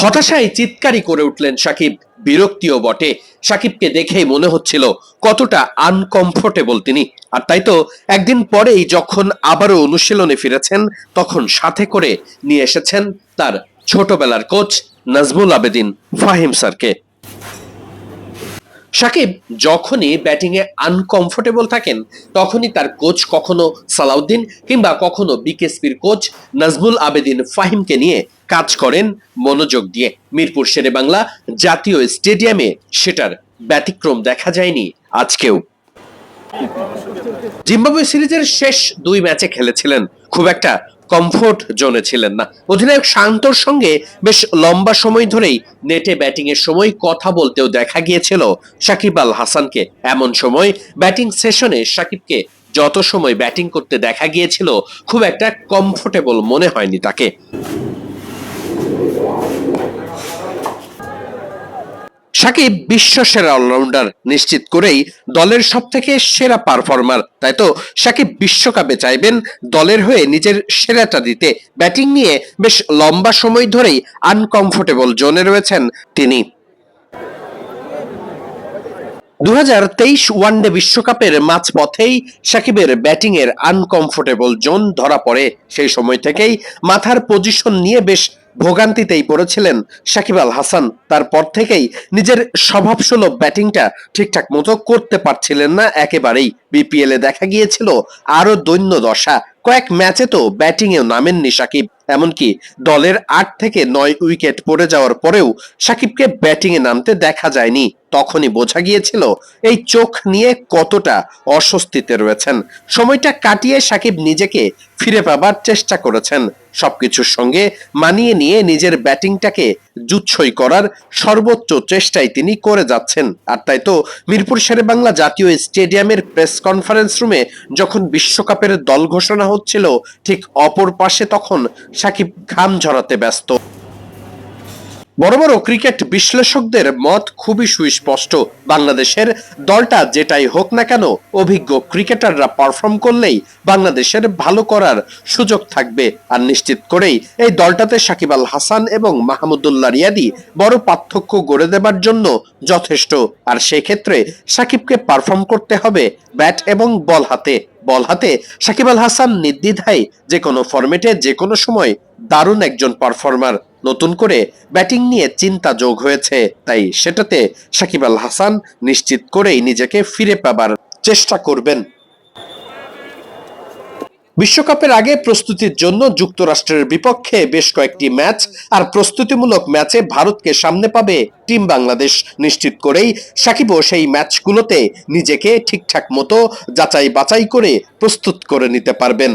হতাশায় চিৎকারি করে উঠলেন সাকিব। বিরক্তিও বটে। সাকিবকে দেখেই মনে হচ্ছিল কতটা আনকমফোর্টেবল তিনি। আর তাই তো একদিন পরেই যখন আবারও অনুশীলনে ফিরেছেন, তখন সাথে করে নিয়ে এসেছেন তার ছোটবেলার কোচ নাজমুল আবেদিন ফাহিম স্যারকে। সাকিব, যখনই ব্যাটিংয়ে আনকমফোর্টেবল থাকেন, তখনই তার কোচ কখনো সালাউদ্দিন কিংবা কখনো বিকেএসপির কোচ নাজমুল আবেদিন ফাহিমকে নিয়ে কাজ করেন মনোযোগ দিয়ে। মিরপুর শেরে বাংলা জাতীয় স্টেডিয়ামে সেটার ব্যতিক্রম দেখা যায়নি আজকেও। জিম্বাবুয়ে সিরিজের শেষ দুই ম্যাচে খেলেছিলেন। খুব একটা কমফোর্ট জোনে ছিলেন না। অধিনায়ক শান্তর সঙ্গে বেশ লম্বা সময় ধরেই নেটে ব্যাটিং এর সময় কথা বলতেও দেখা গিয়েছিল সাকিব আল হাসানকে। এমন সময় ব্যাটিং সেশনে সাকিবকে যত সময় ব্যাটিং করতে দেখা গিয়েছিল, খুব একটা কমফোর্টেবল মনে হয়নি তাকে। সাকিব বিশ্ব সেরা অলরাউন্ডার নিশ্চিত করেই দলের সব থেকে সেরা পারফর্মার। তাই তো, সাকিব বিশ্বকাপে চাইবেন দলের হয়ে নিজের সেরাটা দিতে। ব্যাটিং নিয়ে বেশ লম্বা সময় ধরেই আনকমফোর্টেবল জোনে রয়েছেন তিনি। দু হাজার তেইশ ওয়ানডে বিশ্বকাপের মাঝ পথেই সাকিবের ব্যাটিংয়ের আনকমফোর্টেবল জোন ধরা পড়ে। সেই সময় থেকেই মাথার পজিশন নিয়ে বেশ ভোগান্তিতেই পড়েছিলেন সাকিব আল হাসান। তারপর থেকেই নিজের স্বভাবসুলভ ব্যাটিংটা ঠিকঠাক মতো করতে পারছিলেন না একেবারেই। বিপিএলে দেখা গিয়েছিল আরও দৈন্য দশা। কয়েক ম্যাচে তো ব্যাটিংয়েও নামেননি সাকিব। এমনকি দলের আট থেকে নয় উইকেট পড়ে যাওয়ার পরেও সাকিবকে ব্যাটিংয়ে নামতে দেখা যায়নি। তখনই বোঝা গিয়েছিল এই চোখ নিয়ে কতটা অস্বস্তিতে রয়েছেন। সময়টা কাটিয়ে সাকিব নিজেকে ফিরে পাবার চেষ্টা করেছেন। সবকিছুর সঙ্গে মানিয়ে নিয়ে নিজের ব্যাটিংটাকে জুৎসই করার সর্বোচ্চ চেষ্টাই তিনি করে যাচ্ছেন। আর তাই তো মিরপুর শেরেবাংলা জাতীয় স্টেডিয়ামের প্রেস কনফারেন্স রুমে যখন বিশ্বকাপের দল ঘোষণা হচ্ছিল, ঠিক অপর পাশে তখন সাকিব ঘাম ঝরাতে ব্যস্ত। বড় বড় ক্রিকেট বিশ্লেষকদের মত খুবই সুস্পষ্ট। বাংলাদেশের দলটা যেটাই হোক না কেন, অভিজ্ঞ ক্রিকেটাররা পারফর্ম করলেই বাংলাদেশের ভালো করার সুযোগ থাকবে। আর নিশ্চিত করেই এই দলটাতে সাকিব আল হাসান এবং মাহমুদুল্লাহ রিয়াদি বড় পার্থক্য গড়ে দেবার জন্য যথেষ্ট। আর সেক্ষেত্রে সাকিবকে পারফর্ম করতে হবে ব্যাট এবং বল হাতে। বল হাতে সাকিব আল হাসান নির্দ্বিধায় যে কোনো ফরম্যাটে যে কোনো সময় দারুণ একজন পারফর্মার নতুন করে ব্যাটিং নিয়ে চিন্তা যোগ হয়েছে, তাই সেটাতে সাকিব আল হাসান নিশ্চিত করেই নিজেকে ফিরে পাবার চেষ্টা করবেন। বিশ্বকাপের আগে প্রস্তুতির জন্য যুক্তরাষ্ট্রের বিপক্ষে বেশ কয়েকটি ম্যাচ আর প্রস্তুতিমূলক ম্যাচে ভারতকে সামনে পাবে টিম বাংলাদেশ। নিশ্চিত করেই সাকিবও সেই ম্যাচগুলোতে নিজেকে ঠিকঠাক মতো যাচাই বাছাই করে প্রস্তুত করে নিতে পারবেন।